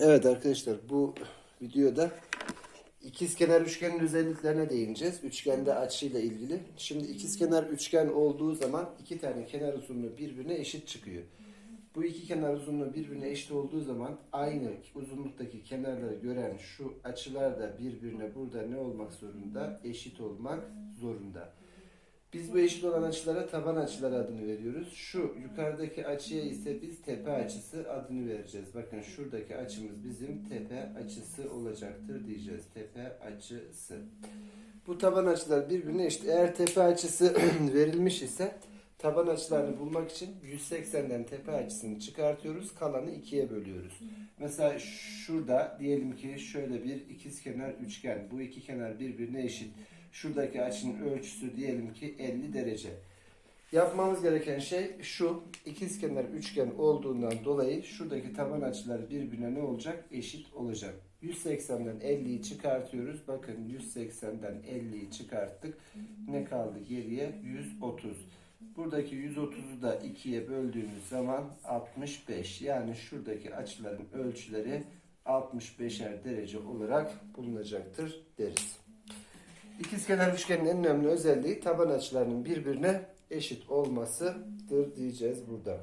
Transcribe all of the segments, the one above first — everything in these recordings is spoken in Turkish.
evet arkadaşlar bu videoda ikizkenar üçgenin özelliklerine değineceğiz. Üçgende açıyla ilgili. Şimdi ikizkenar üçgen olduğu zaman iki tane kenar uzunluğu birbirine eşit çıkıyor. Bu iki kenar uzunluğu birbirine eşit olduğu zaman aynı uzunluktaki kenarları gören şu açılar da birbirine burada ne olmak zorunda? Eşit olmak zorunda. Biz bu eşit olan açılara taban açıları adını veriyoruz. Şu yukarıdaki açıya ise biz tepe açısı adını vereceğiz. Bakın şuradaki açımız bizim tepe açısı olacaktır diyeceğiz. Tepe açısı. Bu taban açılar birbirine eşit. Eğer tepe açısı verilmiş ise taban açılarını bulmak için 180'den tepe açısını çıkartıyoruz. Kalanı ikiye bölüyoruz. Mesela şurada diyelim ki şöyle bir ikizkenar üçgen. Bu iki kenar birbirine eşit. Şuradaki açının ölçüsü diyelim ki 50 derece. Yapmamız gereken şey şu. ikizkenar üçgen olduğundan dolayı şuradaki taban açıları birbirine ne olacak? Eşit olacak. 180'den 50'yi çıkartıyoruz. Bakın 180'den 50'yi çıkarttık. Ne kaldı geriye? 130. Buradaki 130'u da 2'ye böldüğümüz zaman 65. Yani şuradaki açıların ölçüleri 65'er derece olarak bulunacaktır deriz. İkizkenar üçgenin en önemli özelliği taban açılarının birbirine eşit olmasıdır diyeceğiz burada.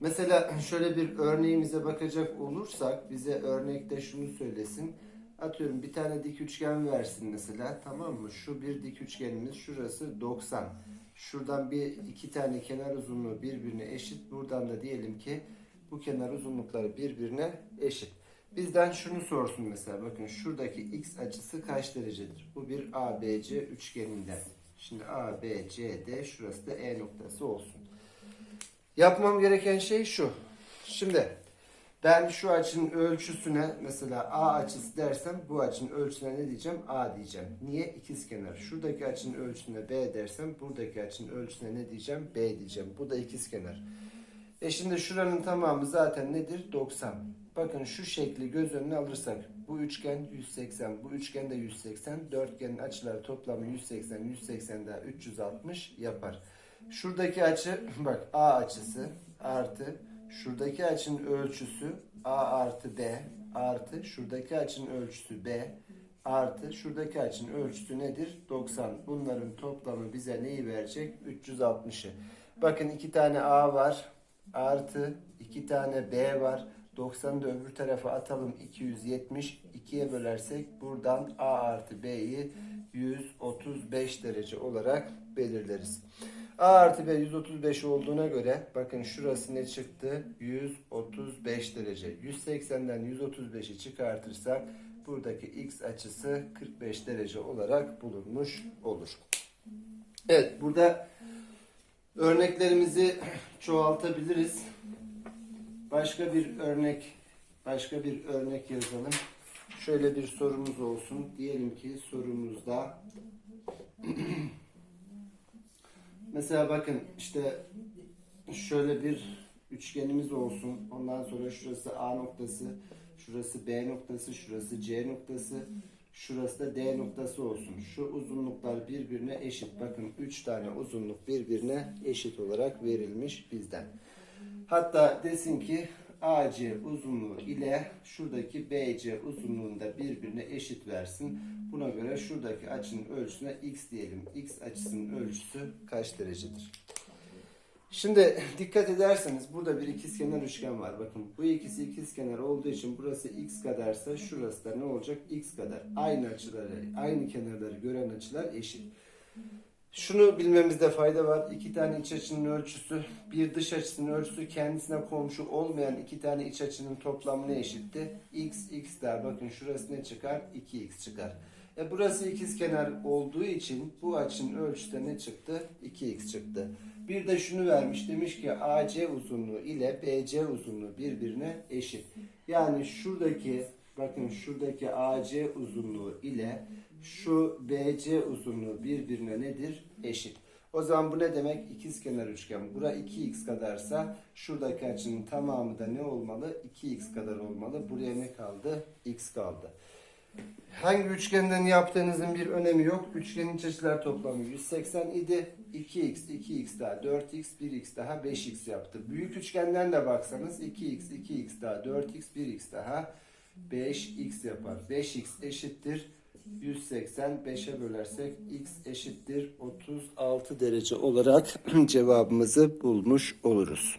Mesela şöyle bir örneğimize bakacak olursak bize örnekte şunu söylesin. Atıyorum bir tane dik üçgen versin mesela tamam mı? Şu bir dik üçgenimiz şurası 90. Şuradan bir iki tane kenar uzunluğu birbirine eşit. Buradan da diyelim ki bu kenar uzunlukları birbirine eşit. Bizden şunu sorsun mesela bakın şuradaki x açısı kaç derecedir? Bu bir ABC üçgeninden. Şimdi ABCD şurası da E noktası olsun. Yapmam gereken şey şu. Şimdi ben şu açının ölçüsüne mesela A açısı dersem bu açının ölçüsüne ne diyeceğim? A diyeceğim. Niye? İkizkenar. Şuradaki açının ölçüsüne B dersem buradaki açının ölçüsüne ne diyeceğim? B diyeceğim. Bu da ikizkenar. E şimdi şuranın tamamı zaten nedir? 90. Bakın şu şekli göz önüne alırsak bu üçgen 180, bu üçgen de 180. Dörtgenin açıları toplamı 180, 180 daha 360 yapar. Şuradaki açı bak A açısı artı şuradaki açının ölçüsü A artı B artı şuradaki açının ölçüsü B artı şuradaki açının ölçüsü nedir? 90. Bunların toplamı bize neyi verecek? 360'ı. Bakın iki tane A var artı iki tane B var. 90'ı da öbür tarafa atalım 270. 2'ye bölersek buradan A artı B'yi 135 derece olarak belirleriz. A artı B 135 olduğuna göre bakın şurası ne çıktı? 135 derece. 180'den 135'i çıkartırsak buradaki x açısı 45 derece olarak bulunmuş olur. Evet burada örneklerimizi çoğaltabiliriz. Başka bir örnek başka bir örnek yazalım. Şöyle bir sorumuz olsun. Diyelim ki sorumuzda mesela bakın işte şöyle bir üçgenimiz olsun. Ondan sonra şurası A noktası, şurası B noktası, şurası C noktası, şurası da D noktası olsun. Şu uzunluklar birbirine eşit. Bakın 3 tane uzunluk birbirine eşit olarak verilmiş bizden. Hatta desin ki AC uzunluğu ile şuradaki BC uzunluğunda birbirine eşit versin. Buna göre şuradaki açının ölçüsüne x diyelim. X açısının ölçüsü kaç derecedir? Şimdi dikkat ederseniz burada bir ikizkenar üçgen var. Bakın bu ikisi ikizkenar olduğu için burası x kadarsa şurası da ne olacak? x kadar. Aynı açıları, aynı kenarları gören açılar eşit. Şunu bilmemizde fayda var. İki tane iç açının ölçüsü, bir dış açısının ölçüsü kendisine komşu olmayan iki tane iç açının toplamına eşitti. x, x der. Bakın şurası ne çıkar? 2x çıkar. E burası ikizkenar olduğu için bu açının ölçüsü de ne çıktı? 2x çıktı. Bir de şunu vermiş. Demiş ki AC uzunluğu ile BC uzunluğu birbirine eşit. Yani şuradaki bakın şuradaki AC uzunluğu ile şu BC uzunluğu birbirine nedir? Eşit. O zaman bu ne demek? İkizkenar üçgen. Bura 2x kadarsa şuradaki açının tamamı da ne olmalı? 2x kadar olmalı. Buraya ne kaldı? x kaldı. Hangi üçgenden yaptığınızın bir önemi yok. Üçgenin çeşitler toplamı 180 idi. 2x, 2x daha 4x, 1x daha 5x yaptı. Büyük üçgenden de baksanız 2x, 2x daha 4x, 1x daha 5x yapar. 5x eşittir 180 5'e bölersek x eşittir 36 derece olarak cevabımızı bulmuş oluruz.